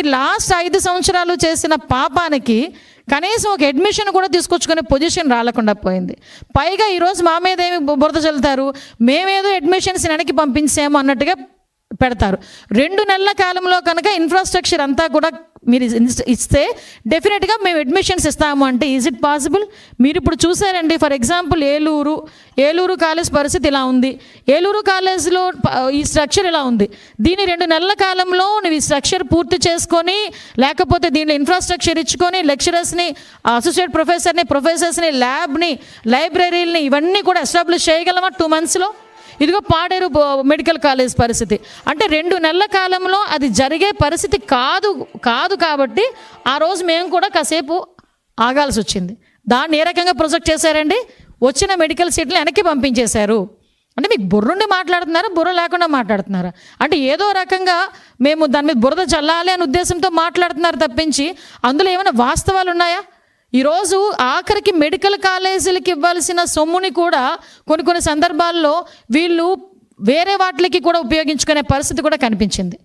మీరు లాస్ట్ ఐదు సంవత్సరాలు చేసిన పాపానికి కనీసం ఒక అడ్మిషన్ కూడా తీసుకొచ్చుకునే పొజిషన్ రాలకుండా పోయింది. పైగా ఈరోజు మా మీద ఏమి బురద చల్లుతారు? మేమేదో అడ్మిషన్స్ వెనక్కి పంపించాము అన్నట్టుగా పెడతారు. రెండు నెలల కాలంలో కనుక ఇన్ఫ్రాస్ట్రక్చర్ అంతా కూడా మీరు ఇస్తే డెఫినెట్గా మేము అడ్మిషన్స్ ఇస్తాము అంటే ఈజ్ ఇట్ పాసిబుల్ మీరు ఇప్పుడు చూసారండి for example Eluru Eluru college పరిస్థితి ఇలా ఉంది. ఏలూరు కాలేజ్లో ఈ స్ట్రక్చర్ ఇలా ఉంది. దీని రెండు నెలల కాలంలో నువ్వు ఈ స్ట్రక్చర్ పూర్తి చేసుకొని లేకపోతే దీనిలో ఇన్ఫ్రాస్ట్రక్చర్ ఇచ్చుకొని లెక్చరర్స్ని అసోసియేట్ ప్రొఫెసర్ని ప్రొఫెసర్స్ని ల్యాబ్ని లైబ్రరీలని ఇవన్నీ కూడా ఎస్టాబ్లిష్ చేయగలమా టూ మంత్స్లో ఇదిగో పాడేరు బో- మెడికల్ కాలేజ్ పరిస్థితి. అంటే రెండు నెలల కాలంలో అది జరిగే పరిస్థితి కాదు కాదు కాబట్టి ఆ రోజు మేము కూడా కాసేపు ఆగాల్సి వచ్చింది. దాన్ని ఏ రకంగా ప్రొజెక్ట్ చేశారండి? వచ్చిన మెడికల్ సీట్లు వెనక్కి పంపించేశారు. అంటే మీకు బుర్రుండి మాట్లాడుతున్నారా? బుర్ర లేకుండా మాట్లాడుతున్నారా? అంటే ఏదో రకంగా మేము దాని మీద బురద చల్లాలి అనే ఉద్దేశంతో మాట్లాడుతున్నారు తప్పించి అందులో ఏమైనా వాస్తవాలు ఉన్నాయా ఈరోజు ఆఖరికి మెడికల్ కాలేజీలకి ఇవ్వాల్సిన సొమ్ముని కూడా కొన్ని కొన్ని సందర్భాల్లో వీళ్ళు వేరే వాటికి కూడా ఉపయోగించుకునే పరిస్థితి కూడా కనిపించింది.